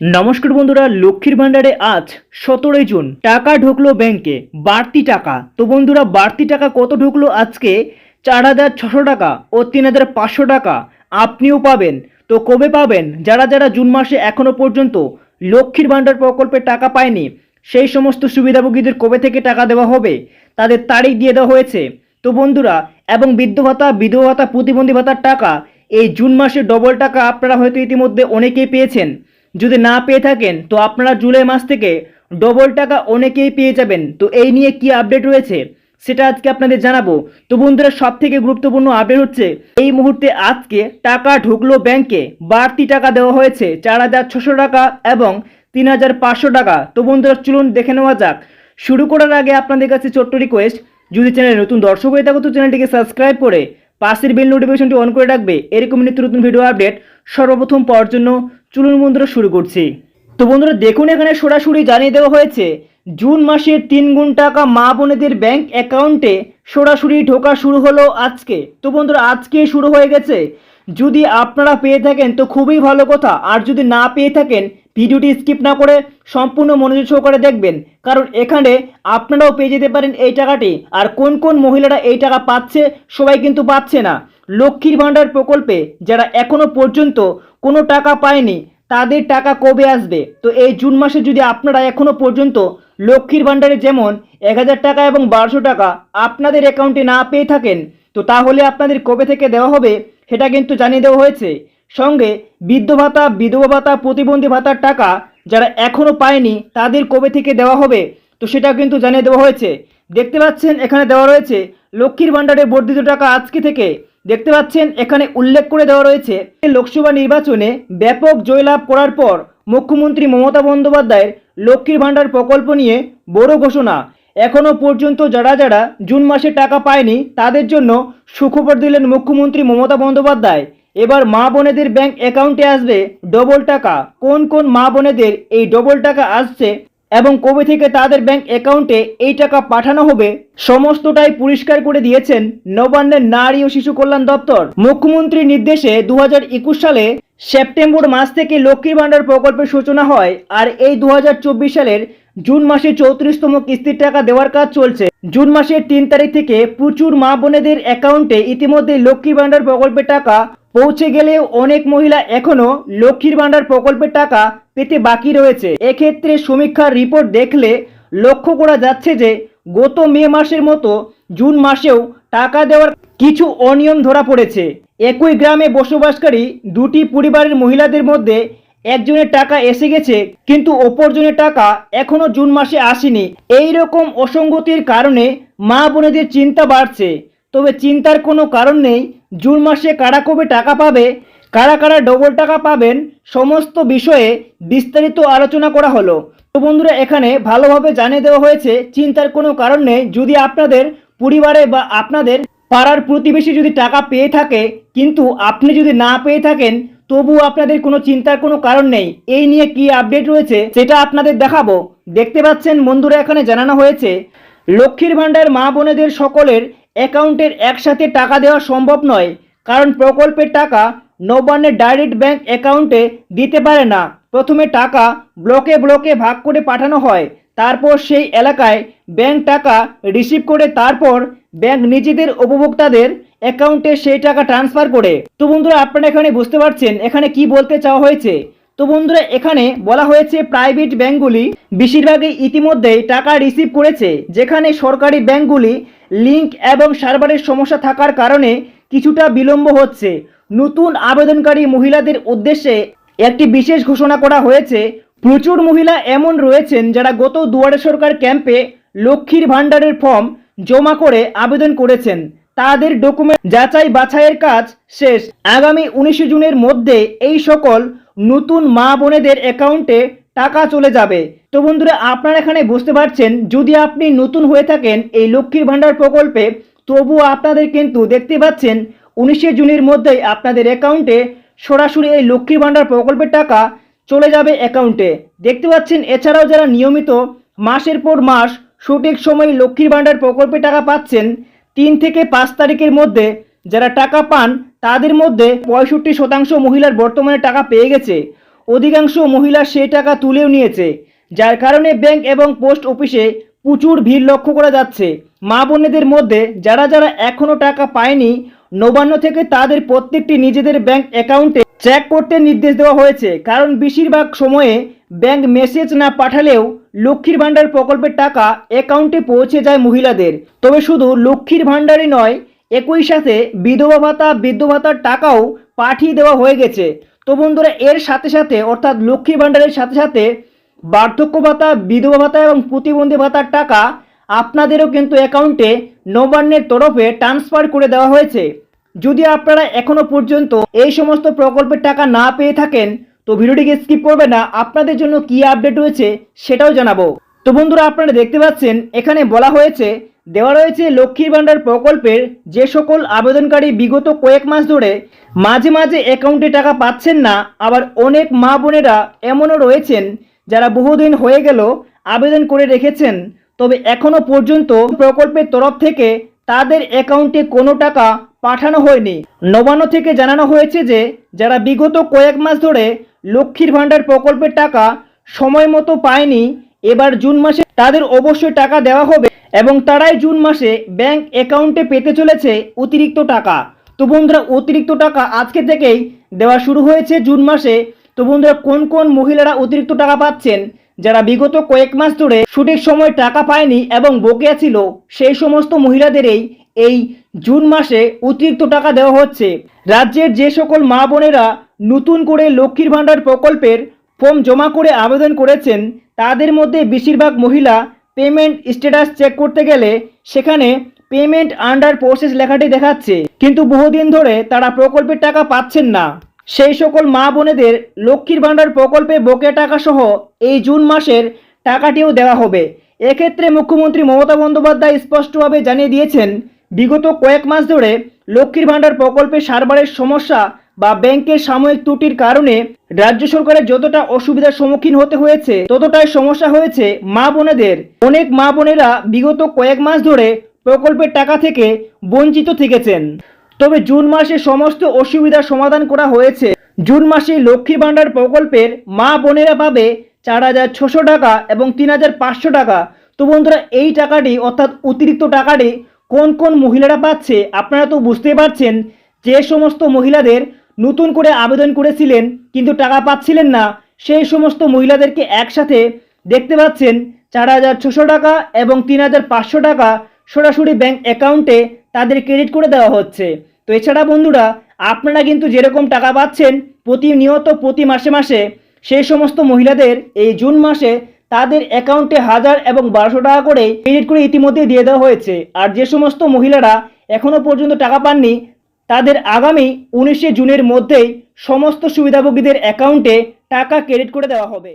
নমস্কার বন্ধুরা, লক্ষ্মীর ভাণ্ডারে আজ সতেরোই জুন। টাকা ঢুকলো ব্যাংকে, বাড়তি টাকা। তো বন্ধুরা, বাড়তি টাকা কত ঢুকলো আজকে? চার হাজার ছশো টাকা ও তিন হাজার পাঁচশো টাকা। আপনিও পাবেন। তো কবে পাবেন? যারা যারা জুন মাসে এখনও পর্যন্ত লক্ষ্মীর ভাণ্ডার প্রকল্পে টাকা পায়নি, সেই সমস্ত সুবিধাভোগীদের কবে থেকে টাকা দেওয়া হবে? তাদের তারিখ দিয়ে দেওয়া হয়েছে। তো বন্ধুরা, এবং বৃদ্ধ ভাতা, বিধবা ভাতা, প্রতিবন্ধী ভাতার টাকা, এই জুন মাসে ডবল টাকা আপনারা হয়তো ইতিমধ্যে অনেকেই পেয়েছেন। যদি না পেয়ে থাকেন, তো আপনারা জুলাই মাস থেকে ডবল টাকা অনেকেই পেয়ে যাবেন। তো এই নিয়ে কি আপডেট রয়েছে, সেটা আজকে আপনাদের জানাব। তো বন্ধুরা সব থেকে গুরুত্বপূর্ণ আপডেট হচ্ছে, এই মুহূর্তে আজকে টাকা ঢুকলো ব্যাংকে বাড়তি টাকা দেওয়া হয়েছে চার হাজার ছশো টাকা এবং তিন হাজার পাঁচশো টাকা। তো বন্ধুরা, চলুন দেখে নেওয়া যাক। শুরু করার আগে আপনাদের কাছে ছোট্ট রিকোয়েস্ট যদি চ্যানেলে নতুন দর্শক হয়ে থাকো, তো চ্যানেলটিকে সাবস্ক্রাইব করে পাশের বেল নোটিফিকেশনটি অন করে রাখবে। এরকম নিত্য নতুন ভিডিও আপডেট সর্বপ্রথম পাওয়ার জন্য চলুন বন্ধুরা শুরু করছি। তো বন্ধুরা, দেখুন এখানে সরাসরি জানিয়ে দেওয়া হয়েছে, জুন মাসের তিন গুণ টাকা মা বোনেদের ব্যাংক অ্যাকাউন্টে সরাসরি ঢোকা শুরু হলো আজকে। তো বন্ধুরা আজকে শুরু হয়ে গেছে। যদি আপনারা পেয়ে থাকেন, তো খুবই ভালো কথা। আর যদি না পেয়ে থাকেন, ভিডিওটি স্কিপ না করে সম্পূর্ণ মনোযোগ সহকারে দেখবেন। কারণ এখানে আপনারাও পেয়ে যেতে পারেন এই টাকাটি। আর কোন কোন মহিলারা এই টাকা পাচ্ছে, সবাই কিন্তু পাচ্ছে না। লক্ষ্মীর ভাণ্ডার প্রকল্পে যারা এখনও পর্যন্ত কোনো টাকা পায়নি, তাদের টাকা কবে আসবে? তো এই জুন মাসে যদি আপনারা এখনও পর্যন্ত লক্ষ্মীর ভাণ্ডারে যেমন এক হাজার টাকা এবং বারোশো টাকা আপনাদের অ্যাকাউন্টে না পেয়ে থাকেন, তো তাহলে আপনাদের কবে থেকে দেওয়া হবে সেটা কিন্তু জানিয়ে দেওয়া হয়েছে। সঙ্গে বৃদ্ধ ভাতা, বিধবা ভাতা, প্রতিবন্ধী ভাতার টাকা যারা এখনও পায়নি, তাদের কবে থেকে দেওয়া হবে? তো সেটা কিন্তু জানিয়ে দেওয়া হয়েছে। দেখতে পাচ্ছেন, এখানে দেওয়া রয়েছে, লক্ষ্মীর ভাণ্ডারে বর্ধিত টাকা আজকে থেকে দেখতে পাচ্ছেন, এখানে উল্লেখ করে দেওয়া রয়েছে লোকসভা নির্বাচনে ব্যাপক জয়লাভ করার পর মুখ্যমন্ত্রী মমতা বন্দ্যোপাধ্যায়ের লক্ষ্মীর ভাণ্ডার প্রকল্প নিয়ে বড় ঘোষণা। এখনও পর্যন্ত যারা যারা জুন মাসে টাকা পায়নি, তাদের জন্য সুখবর দিলেন মুখ্যমন্ত্রী মমতা বন্দ্যোপাধ্যায়। এবার মা বোনেদের ব্যাংক অ্যাকাউন্টে আসবে ডবল টাকা। কোন কোন মা বোনেদের এই ডবল টাকা আসছে এবং কবে থেকে তাদের ব্যাংক অ্যাকাউন্টে এই টাকা পাঠানো হবে, সমস্তটাই পরিষ্কার করে দিয়েছেন নবান্নের নারী ও শিশু কল্যাণ দপ্তর। মুখ্যমন্ত্রীর নির্দেশে দু হাজার একুশ সালে সেপ্টেম্বর মাস থেকে লক্ষ্মীর ভাণ্ডার প্রকল্পের সূচনা হয়, আর এই দু হাজার চব্বিশ সালের জুন মাসে চৌত্রিশতম কিস্তির টাকা দেওয়ার কাজ চলছে। জুন মাসের তিন তারিখ থেকে প্রচুর মা বোনেদের অ্যাকাউন্টে ইতিমধ্যে লক্ষ্মীর ভাণ্ডার প্রকল্পের টাকা পৌঁছে গেলেও অনেক মহিলা এখনও লক্ষ্মীর ভাণ্ডার প্রকল্পের টাকা পেতে বাকি রয়েছে। এক্ষেত্রে সমীক্ষার রিপোর্ট দেখলে লক্ষ্য করা যাচ্ছে যে, গত মে মাসের মতো জুন মাসেও টাকা দেওয়ার কিছু অনিয়ম ধরা পড়েছে। একই গ্রামে বসবাসকারী দুটি পরিবারের মহিলাদের মধ্যে একজনের টাকা এসে গেছে, কিন্তু অপরজনের টাকা এখনও জুন মাসে আসেনি। এই রকম অসঙ্গতির কারণে মা বোনেদের চিন্তা বাড়ছে। তবে চিন্তার কোনো কারণ নেই, জুন মাসে কারা কবে টাকা পাবে, কারা কারা ডবল টাকা পাবেন, সমস্ত বিষয়ে বিস্তারিত আলোচনা করা হলো। তো বন্ধুরা, এখানে ভালোভাবে জানিয়ে দেওয়া হয়েছে, চিন্তার কোনো কারণ নেই। যদি আপনাদের পরিবারে বা আপনাদের পাড়ার প্রতিবেশী যদি টাকা পেয়ে থাকে, কিন্তু আপনি যদি না পেয়ে থাকেন তবু আপনাদের কোনো চিন্তার কোনো কারণ নেই। এই নিয়ে কি আপডেট রয়েছে, সেটা আপনাদের দেখাবো। দেখতে পাচ্ছেন বন্ধুরা, এখানে জানানো হয়েছে, লক্ষ্মীর ভাণ্ডার মা বোনেদের সকলের অ্যাকাউন্টের একসাথে টাকা দেওয়া সম্ভব নয়, কারণ প্রকল্পের টাকা নবান্নের ডাইরেক্ট ব্যাংক অ্যাকাউন্টে দিতে পারে না। প্রথমে টাকা ব্লকে ব্লকে ভাগ করে পাঠানো হয়, তারপর সেই এলাকায় ব্যাংক টাকা রিসিভ করে, তারপর ব্যাংক নিজেদের উপভোক্তাদের অ্যাকাউন্টে সেই টাকা ট্রান্সফার করে। তো বন্ধুরা, আপনারা এখানে বুঝতে পারছেন এখানে কি বলতে চাওয়া হয়েছে? তো বন্ধুরা, এখানে বলা হয়েছে প্রাইভেট ব্যাঙ্কগুলি বেশিরভাগই ইতিমধ্যেই টাকা রিসিভ করেছে, যেখানে সরকারি ব্যাংকগুলি লিঙ্ক এবং সার্ভারের সমস্যা থাকার কারণে কিছুটা বিলম্ব হচ্ছে। নতুন আবেদনকারী মহিলাদের উদ্দেশ্যে একটি বিশেষ ঘোষণা করা হয়েছে। প্রচুর মহিলা এমন রয়েছেন যারা গত দুয়ারে সরকার ক্যাম্পে লক্ষ্মীর ভাণ্ডারের ফর্ম জমা করে আবেদন করেছেন। তাদের ডকুমেন্ট যাচাই বাছাইয়ের কাজ শেষ। আগামী উনিশে জুনের মধ্যে এই সকল নতুন মা বোনেদের অ্যাকাউন্টে টাকা চলে যাবে। তো বন্ধুরা, আপনারা এখানে বুঝতে পারছেন, যদি আপনি নতুন হয়ে থাকেন এই লক্ষ্মীর ভাণ্ডার প্রকল্পে, তবুও আপনাদের কিন্তু দেখতে পাচ্ছেন, উনিশে জুনের মধ্যেই আপনাদের অ্যাকাউন্টে সরাসরি এই লক্ষ্মীর ভাণ্ডার প্রকল্পের টাকা চলে যাবে অ্যাকাউন্টে দেখতে পাচ্ছেন, এছাড়াও যারা নিয়মিত মাসের পর মাস সঠিক সময়ে লক্ষ্মীর ভাণ্ডার প্রকল্পে টাকা পাচ্ছেন তিন থেকে পাঁচ তারিখের মধ্যে যারা টাকা পান, তাদের মধ্যে পঁয়ষট্টি শতাংশ মহিলার বর্তমানে টাকা পেয়ে গেছে। অধিকাংশ মহিলা সেই টাকা তুলেও নিয়েছে, যার কারণে ব্যাংক এবং পোস্ট অফিসে প্রচুর ভিড় লক্ষ্য করা যাচ্ছে। মা বোনেদের মধ্যে যারা যারা এখনও টাকা পায়নি, নবান্ন থেকে তাদের প্রত্যেকটি নিজেদের ব্যাংক অ্যাকাউন্টে চেক করতে নির্দেশ দেওয়া হয়েছে। কারণ বেশিরভাগ সময়ে ব্যাংক মেসেজ না পাঠালেও লক্ষ্মীর ভাণ্ডার প্রকল্পের টাকা অ্যাকাউন্টে পৌঁছে যায় মহিলাদের। তবে শুধু লক্ষ্মীর ভাণ্ডারই নয়, একই সাথে বিধবা ভাতা, বৃদ্ধ ভাতার টাকাও পাঠিয়ে দেওয়া হয়ে গেছে। তো বন্ধুরা, এর সাথে সাথে, অর্থাৎ লক্ষ্মীর ভাণ্ডারের সাথে সাথে বার্ধক্য ভাতা, বিধবা ভাতা এবং প্রতিবন্ধী ভাতার টাকা আপনাদেরও কিন্তু অ্যাকাউন্টে নবান্নের তরফে ট্রান্সফার করে দেওয়া হয়েছে। যদি আপনারা এখনও পর্যন্ত এই সমস্ত প্রকল্পের টাকা না পেয়ে থাকেন তো ভিডিওটিকে স্কিপ করবে না, আপনাদের জন্য কি আপডেট হয়েছে সেটাও জানাব। তো বন্ধুরা, আপনারা দেখতে পাচ্ছেন, এখানে বলা হয়েছে, দেওয়া রয়েছে লক্ষ্মীর ভাণ্ডার প্রকল্পের যে সকল আবেদনকারী বিগত কয়েক মাস ধরে মাঝে মাঝে অ্যাকাউন্টে টাকা পাচ্ছেন না, আবার অনেক মা বোনেরা এমনও রয়েছেন যারা বহুদিন হয়ে গেল আবেদন করে রেখেছেন। তবে এখনও পর্যন্ত প্রকল্পের তরফ থেকে তাদের অ্যাকাউন্টে কোনো টাকা পাঠানো হয়নি। নবান্ন থেকে জানানো হয়েছে যে, যারা বিগত কয়েক মাস ধরে লক্ষ্মীর ভাণ্ডার প্রকল্পের টাকা সময় মতো পায়নি। এবার জুন মাসে তাদের অবশ্যই টাকা দেওয়া হবে এবং তারাই জুন মাসে ব্যাংক অ্যাকাউন্টে পেতে চলেছে অতিরিক্ত টাকা। তো বন্ধুরা, অতিরিক্ত টাকা আজকে থেকেই দেওয়া শুরু হয়েছে জুন মাসে। তো বন্ধুরা, কোন কোন মহিলারা অতিরিক্ত টাকা পাচ্ছেন? যারা বিগত কয়েক মাস ধরে সঠিক সময় টাকা পায়নি এবং বকেয়া ছিল, সেই সমস্ত মহিলাদেরই এই জুন মাসে অতিরিক্ত টাকা দেওয়া হচ্ছে। রাজ্যের যে সকল মা বোনেরা নতুন করে লক্ষ্মীর ভাণ্ডার প্রকল্পের ফর্ম জমা করে আবেদন করেছেন। তাদের মধ্যে বেশিরভাগ মহিলা পেমেন্ট স্ট্যাটাস চেক করতে গেলে সেখানে পেমেন্ট আন্ডার প্রসেস লেখাটি দেখাচ্ছে। কিন্তু বহুদিন ধরে তারা প্রকল্পের টাকা পাচ্ছেন না। সেই সকল মা বোনেদের লক্ষ্মীর ভাণ্ডার প্রকল্পে বকেয়া টাকা সহ এই জুন মাসের টাকাটিও দেওয়া হবে। এক্ষেত্রে মুখ্যমন্ত্রী মমতা বন্দ্যোপাধ্যায় স্পষ্টভাবে জানিয়ে দিয়েছেন, বিগত কয়েক মাস ধরে লক্ষ্মীর ভাণ্ডার প্রকল্পে সার্ভারের সমস্যা বা ব্যাংকের সাময়িক ত্রুটির কারণে রাজ্য সরকারের যতটা অসুবিধার সম্মুখীন হতে হয়েছে, ততটাই সমস্যা হয়েছে মা বোনেদের। অনেক মা বোনেরা বিগত কয়েক মাস ধরে প্রকল্পের টাকা থেকে বঞ্চিত থেকেছেন। তবে জুন মাসে সমস্ত অসুবিধার সমাধান করা হয়েছে। জুন মাসে লক্ষ্মী ভাণ্ডার প্রকল্পের মা বোনেরা পাবে চার হাজার ছশো টাকা এবং তিন হাজার পাঁচশো টাকা। তো বন্ধুরা, এই টাকাটি অর্থাৎ অতিরিক্ত টাকাটি কোন কোন মহিলারা পাচ্ছে আপনারা তো বুঝতেই পারছেন যে সমস্ত মহিলাদের নতুন করে আবেদন করেছিলেন, কিন্তু টাকা পাচ্ছিলেন না। সেই সমস্ত মহিলাদেরকে একসাথে দেখতে পাচ্ছেন চার হাজার ছশো টাকা এবং তিন হাজার পাঁচশো টাকা সরাসরি ব্যাংক অ্যাকাউন্টে তাদের ক্রেডিট করে দেওয়া হচ্ছে। তো এছাড়া বন্ধুরা, আপনারা কিন্তু যেরকম টাকা পাচ্ছেন প্রতিনিয়ত প্রতি মাসে মাসে, সেই সমস্ত মহিলাদের এই জুন মাসে তাদের অ্যাকাউন্টে হাজার এবং বারোশো টাকা করে ক্রেডিট করে ইতিমধ্যে দিয়ে দেওয়া হয়েছে। আর যে সমস্ত মহিলারা এখনও পর্যন্ত টাকা পাননি তাদের আগামী উনিশে জুনের মধ্যেই সমস্ত সুবিধাভোগীদের অ্যাকাউন্টে টাকা ক্রেডিট করে দেওয়া হবে।